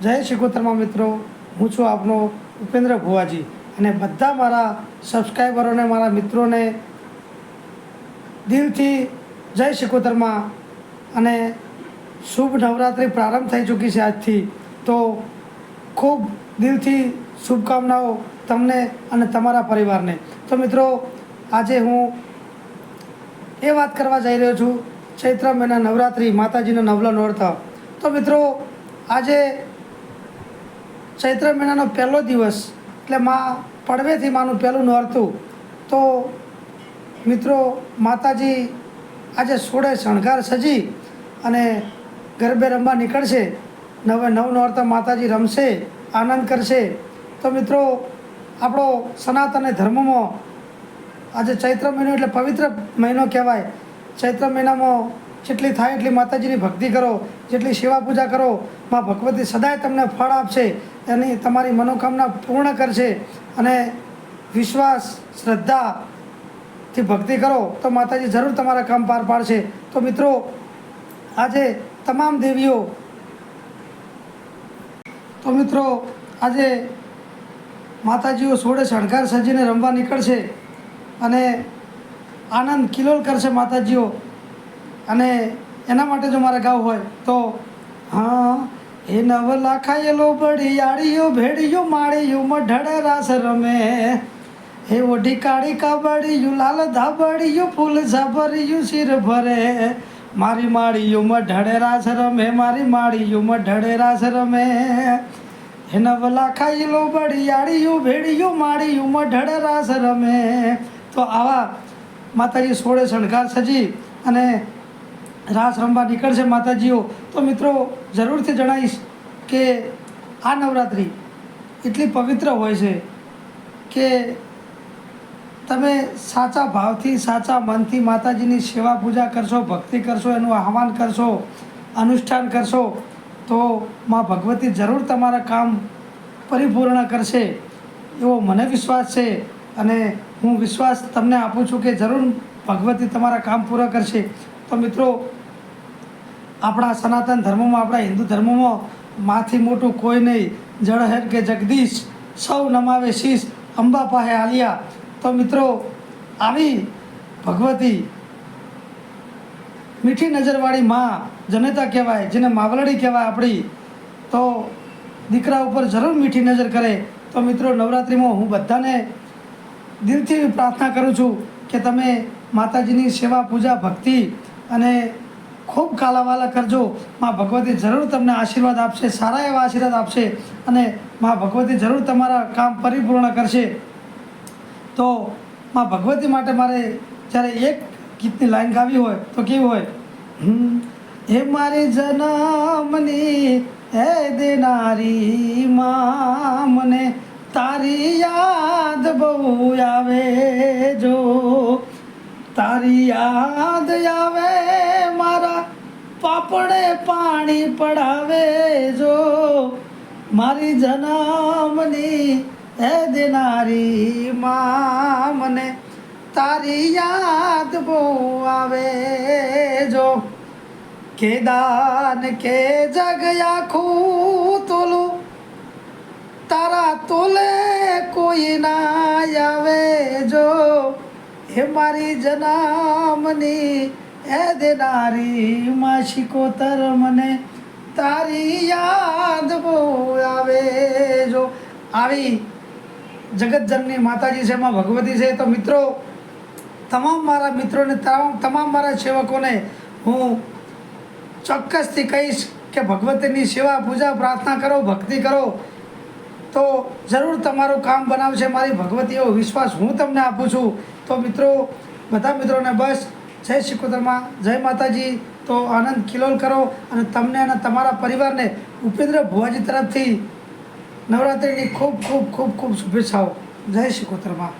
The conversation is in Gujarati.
જય શિકોતરમાં મિત્રો, હું છું આપનો ઉપેન્દ્ર ભુવાજી અને બધા મારા સબસ્ક્રાઈબરોને મારા મિત્રોને દિલથી જય શિકોતરમાં અને શુભ નવરાત્રિ પ્રારંભ થઈ ચૂકી છે આજથી. તો ખૂબ દિલથી શુભકામનાઓ તમને અને તમારા પરિવારને. તો મિત્રો, આજે હું એ વાત કરવા જઈ રહ્યો છું, ચૈત્ર મહિના નવરાત્રિ, માતાજીનો નવલો નોરતા તો મિત્રો, આજે ચૈત્ર મહિનાનો પહેલો દિવસ, એટલે મા પડવેથી માનું પહેલું નોરતું તો મિત્રો, માતાજી આજે સોળે શણગાર સજી અને ગરબે રમવા નીકળશે. નવે નવ નોરતા માતાજી રમશે, આનંદ કરશે. તો મિત્રો, આપણો સનાતન ધર્મમાં આજે ચૈત્ર મહિનો એટલે પવિત્ર મહિનો કહેવાય. ચૈત્ર મહિનામાં જેટલી થાય એટલી માતાજીની ભક્તિ કરો, જેટલી સેવા પૂજા કરો, માં ભગવતી સદાય તમને ફળ આપશે, એની તમારી મનોકામના પૂર્ણ કરશે અને વિશ્વાસ શ્રદ્ધાથી ભક્તિ કરો, તો માતાજી જરૂર તમારા કામ પાર પાડશે. તો મિત્રો, આજે તમામ દેવીઓ, તો મિત્રો, આજે માતાજીઓ સોળે શણગાર સજીને રમવા નીકળશે અને આનંદ કિલોલ કરશે માતાજીઓ. અને એના માટે જો મારે ગાવું હોય તો, હા, એ નવ લાખાયેલો આડીયો ભેડિયો માળીયો મઢડે રાસ રમે. હે ઓઢી કાળી કાબડિયું લાલ ધાબડિયું ફૂલ ઝાબરિયું શિર ભરે. મારી માળીયું મઢડે રાસ રમે, મારી માળીયું મઢડે રાસ રમે. હે નવ લાખાયેલો આડીયું ભેડિયું માળીયું મઢડે રાસ રમે. તો આવા માતાજી સોળે શણગાર સજી અને રાસ રમવા નીકળશે માતાજીઓ, તો મિત્રો જરૂરથી જણાવીશ કે આ નવરાત્રિ એટલી પવિત્ર હોય છે કે તમે સાચા ભાવથી, સાચા મનથી માતાજીની સેવા પૂજા કરશો, ભક્તિ કરશો, એનું આહવાન કરશો, અનુષ્ઠાન કરશો, તો માં ભગવતી જરૂર તમારા કામ પરિપૂર્ણ કરશે. એવો મને વિશ્વાસ છે અને હું વિશ્વાસ તમને આપું છું કે જરૂર ભગવતી તમારા કામ પૂરા કરશે. તો મિત્રો આપણા સનાતન ધર્મમાં, આપણા હિન્દુ ધર્મમાં માથી મોટું કોઈ નહીં. જળહેર કે જગદીશ, સૌ નમાવે શીશ, અંબા પાહે આલિયા તો મિત્રો, આવી ભગવતી મીઠી નજરવાળી માં જનેતા કહેવાય, જેને માવલડી કહેવાય આપણી, તો દીકરા ઉપર જરૂર મીઠી નજર કરે. તો મિત્રો, નવરાત્રિમાં હું બધાને દિલથી પ્રાર્થના કરું છું કે તમે માતાજીની સેવા, પૂજા, ભક્તિ અને ખૂબ કાલાવાલા કરજો. માં ભગવતી જરૂર તમને આશીર્વાદ આપશે, સારા એવા આશીર્વાદ આપશે અને માં ભગવતી જરૂર તમારા કામ પરિપૂર્ણ કરશે. તો માં ભગવતી માટે મારે જ્યારે એક ગીતની લાઈન ગાવી હોય, તો કેવી હોય? હે મારી જનમની, હે દેનારી મા, મને તારી યાદ બહુ આવે જો. તારી યાદ આવે પાપડે પાણી પડાવે જો. મારી જનમની હે દેનારી માં મને તારી યાદ બહુ આવે જો. કે દાન કે જગ આખું તોલું. તારા તોલે કોઈ ના આવે જો. હે મારી જનામની હે દેનારી માં શિકોતર મને તારી યાદ બહુ આવે જો. આવી જગતજનની માતાજી છે, એમાં ભગવતી છે. તો મિત્રો, તમામ મારા મિત્રોને તમામ મારા સેવકોને હું ચોક્કસથી કહીશ કે ભગવતીની સેવા, પૂજા, પ્રાર્થના કરો, ભક્તિ કરો. તો જરૂર તમારું કામ બનાવશે. મારી ભગવતી એવો વિશ્વાસ હું તમને આપું છું. તો મિત્રો, બધા મિત્રોને બસ જય શિકોતરમાં જય માતાજી. તો આનંદ કિલોલ કરો અને તમને અને તમારા પરિવારને ઉપેન્દ્ર ભુવાજી તરફથી નવરાત્રિની ખૂબ ખૂબ ખૂબ ખૂબ શુભેચ્છાઓ. જય શિકોતરમાં